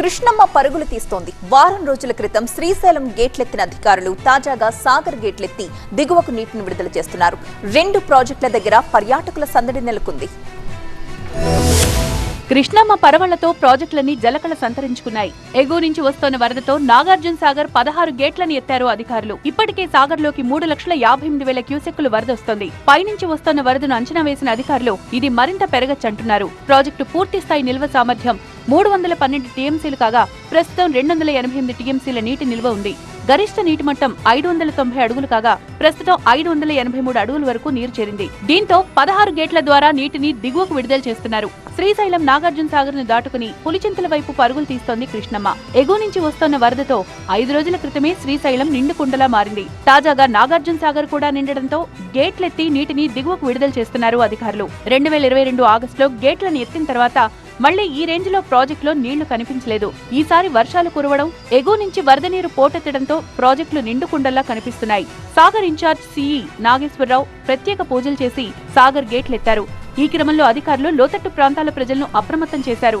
కృష్ణమ్మ పరుగులు తీస్తోంది. వారం రోజుల క్రితం శ్రీశైలం గేట్లెత్తిన అధికారులు తాజాగా సాగర్ గేట్లెత్తి దిగువకు నీటిని విడుదల చేస్తున్నారు. రెండు ప్రాజెక్టుల దగ్గర పర్యాటకుల సందడి నెలకొంది. కృష్ణమ్మ పరవళ్ళతో ప్రాజెక్టులన్నీ జలకళ సంతరించుకున్నాయి. ఎగువ నుంచి వస్తోన్న వరదతో నాగార్జున సాగర్ పదహారు గేట్లను ఎత్తారు అధికారులు. ఇప్పటికే సాగర్లోకి మూడు లక్షల యాభై ఎనిమిది వేల క్యూసెక్కులు వరద వస్తోంది. పైనుంచి వస్తోన్న వరదను అంచనా వేసిన అధికారులు ఇది మరింత పెరగచ్చంటున్నారు ప్రాజెక్టు పూర్తి స్థాయి నిల్వ సామర్థ్యం మూడు వందల పన్నెండు టీఎంసీలు కాగా ప్రస్తుతం రెండు వందల ఎనభై ఎనిమిది టీఎంసీల నీటి నిల్వ ఉంది. గరిష్ట నీటి మట్టం ఐదు వందల తొంభై అడుగులు కాగా ప్రస్తుతం ఐదు వందల ఎనభై మూడు అడుగుల వరకు నీరు చేరింది. దీంతో పదహారు గేట్ల ద్వారా నీటిని దిగువకు విడుదల చేస్తున్నారు. శ్రీశైలం నాగార్జున సాగర్ను దాటుకుని పులిచింతల వైపు పరుగులు తీస్తోంది కృష్ణమ్మ. ఎగువ నుంచి వస్తోన్న వరదతో ఐదు రోజుల క్రితమే శ్రీశైలం నిండుకుండలా మారింది. తాజాగా నాగార్జున సాగర్ కూడా నిండడంతో గేట్లెత్తి నీటిని దిగువకు విడుదల చేస్తున్నారు అధికారులు. రెండు వేల ఇరవై రెండు ఆగస్టులో గేట్లను ఎత్తిన తర్వాత మళ్ళీ ఈ రేంజ్లో ప్రాజెక్టులో నీళ్ళు కనిపించలేదు. ఈసారి వర్షాలు కురవడం ఎగువ నుంచి వరద నీరు పోటెత్తడంతో ప్రాజెక్టులు నిండుకుండల్లా కనిపిస్తున్నాయి. సాగర్ ఇన్ఛార్జ్ సిఈ నాగేశ్వరరావు ప్రత్యేక పూజలు చేసి సాగర్ గేట్లెత్తారు. ఈ క్రమంలో అధికారులు లోతట్టు ప్రాంతాల ప్రజలను అప్రమత్తం చేశారు.